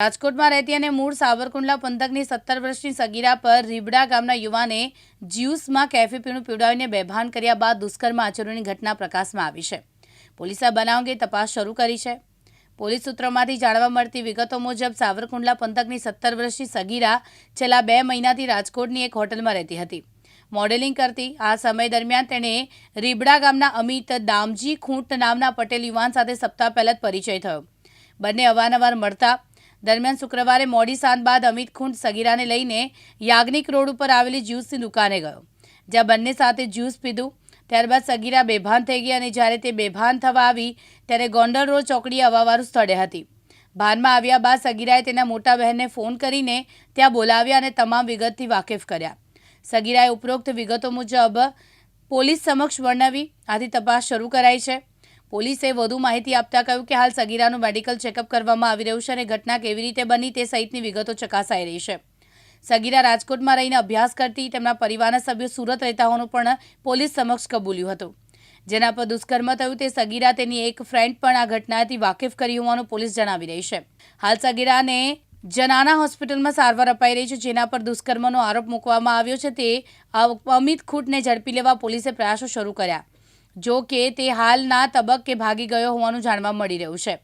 રાજકોટમાં રહેતી અને મૂળ સાવરકુંડલા પંથકની સત્તર વર્ષની સગીરા પર રીબડા ગામના યુવાને જ્યુસમાં કેફી પીણું પીવડાવીને બેભાન કર્યા બાદ દુષ્કર્મ આચરણની ઘટના પ્રકાશમાં આવી છે. પોલીસે બનાવ અંગે તપાસ શરૂ કરી છે. પોલીસ સૂત્રોમાંથી જાણવા મળતી વિગતો મુજબ સાવરકુંડલા પંથકની સત્તર વર્ષની સગીરા છેલ્લા બે મહિનાથી રાજકોટની એક હોટલમાં રહેતી હતી. મોડેલિંગ કરતી આ સમય દરમિયાન તેણે રીબડા ગામના અમિત દામજી ખૂંટ નામના પટેલ યુવાન સાથે સપ્તાહ પહેલા જ પરિચય થયો. બંને અવારનવાર મળતા દરમિયાન શુક્રવારે મોડી સાંજ બાદ અમિત ખૂંટ સગીરાને લઈને યાજ્ઞિક રોડ ઉપર આવેલી જ્યુસની દુકાને ગયો, જ્યાં બંને સાથે જ્યુસ પીધું. ત્યારબાદ સગીરા બેભાન થઈ ગઈ અને જ્યારે તે બેભાન થવા આવી, ત્યારે ગોંડલ રોડ ચોકડી અવાવારું સ્થળે હતી. ભાનમાં આવ્યા બાદ સગીરાએ તેના મોટા બહેનને ફોન કરીને ત્યાં બોલાવ્યા અને તમામ વિગતથી વાકેફ કર્યા. સગીરાએ ઉપરોક્ત વિગતો મુજબ પોલીસ સમક્ષ વર્ણવી, આથી તપાસ શરૂ કરાઈ છે. પોલીસે વધુ માહિતી આપતા કહ્યું કે હાલ સગીરાનું મેડિકલ ચેકઅપ કરવામાં આવી રહ્યું છે અને ઘટના કેવી રીતે બની તે સહિતની વિગતો ચકાસાઈ રહી છે. સગીરા રાજકોટમાં રહીને અભ્યાસ કરતી તેમના પરિવારના સભ્યો સુરત રહેતા હોવાનું પણ પોલીસ સમક્ષ કબૂલ્યું હતું. જેના પર દુષ્કર્મ થયું તે સગીરા તેની એક ફ્રેન્ડ પણ આ ઘટનાથી વાકેફ કરી હોવાનું પોલીસ જણાવી રહી છે. હાલ સગીરાને જનાના હોસ્પિટલમાં સારવાર અપાઈ રહી છે, જેના પર દુષ્કર્મનો આરોપ મૂકવામાં આવ્યો છે. તે અમિત ખૂટને ઝડપી લેવા પોલીસે પ્રયાસો શરૂ કર્યા. જો કે તે હાલના તબક્કે ભાગી ગયો હોવાનું જાણવા મળી રહ્યું છે.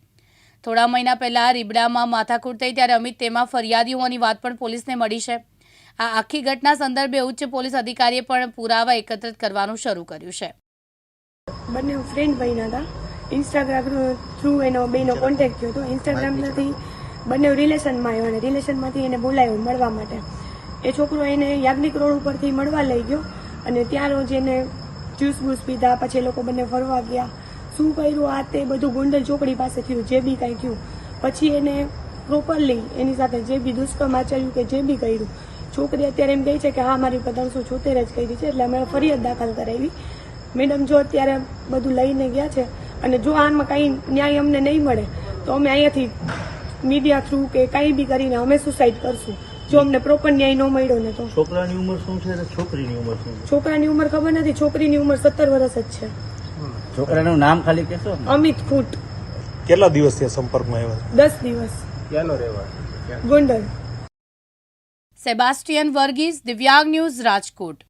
થોડા મહિના પહેલા રીબડામાં માથાકૂટ થઈ ત્યારે અમિત તેમાં ફરિયાદી હોવાની વાત પણ પોલીસને મળી છે. આ આખી ઘટના સંદર્ભે ઉચ્ચ પોલીસ અધિકારીએ પણ પુરાવા એકત્રિત કરવાનું શરૂ કર્યું છે. બંને ફ્રેન્ડ બન્યા હતા. ઇન્સ્ટાગ્રામ થ્રુ એનો બેનો કોન્ટેક્ટ થયો હતો. ઇન્સ્ટાગ્રામમાંથી બંને રિલેશનમાં આવ્યો અને રિલેશનમાંથી એને બોલાવ્યો મળવા માટે. એ છોકરો એને યાજ્ઞિક રોડ ઉપરથી મળવા લઈ ગયો અને ત્યાં રોજ એને જ્યુસ બૂસ પીધા, પછી એ લોકો બંને ફરવા ગયા. શું કર્યું? આ તે બધું ગોંડલ ચોકડી પાસે થયું, જે બી કાંઈ થયું. પછી એને પ્રોપરલી એની સાથે જે બી દુષ્કર્મ આચર્યું કે જે બી કર્યું, છોકરી અત્યારે એમ કહે છે કે હા, મારી ઉપર ત્રણસો છોતેર જ કરી છે, એટલે અમે ફરિયાદ દાખલ કરાવી. મેડમ, જો અત્યારે બધું લઈને ગયા છે અને જો આમાં કાંઈ ન્યાય અમને નહીં મળે, તો અમે અહીંયાથી મીડિયા થ્રુ કે કાંઈ બી કરીને અમે સુસાઇડ કરશું. જો અમને પ્રોપર ન્યાય ન મળ્યો ને તો. છોકરાની ઉંમર શું છે અને છોકરીની ઉંમર શું છે? છોકરાની ઉંમર ખબર નથી છોકરીની ઉંમર સત્તર વર્ષ જ છે. છોકરાનું નામ ખાલી કહેશો અમિત ખૂટ. કેટલા દિવસ થયા સંપર્કમાં આવ્યા? દસ દિવસ. ક્યાંનો રહેવા ગોંડલ. સેબાસ્ટિયન વર્ગીસ દિવ્યાંગ ન્યૂઝ રાજકોટ.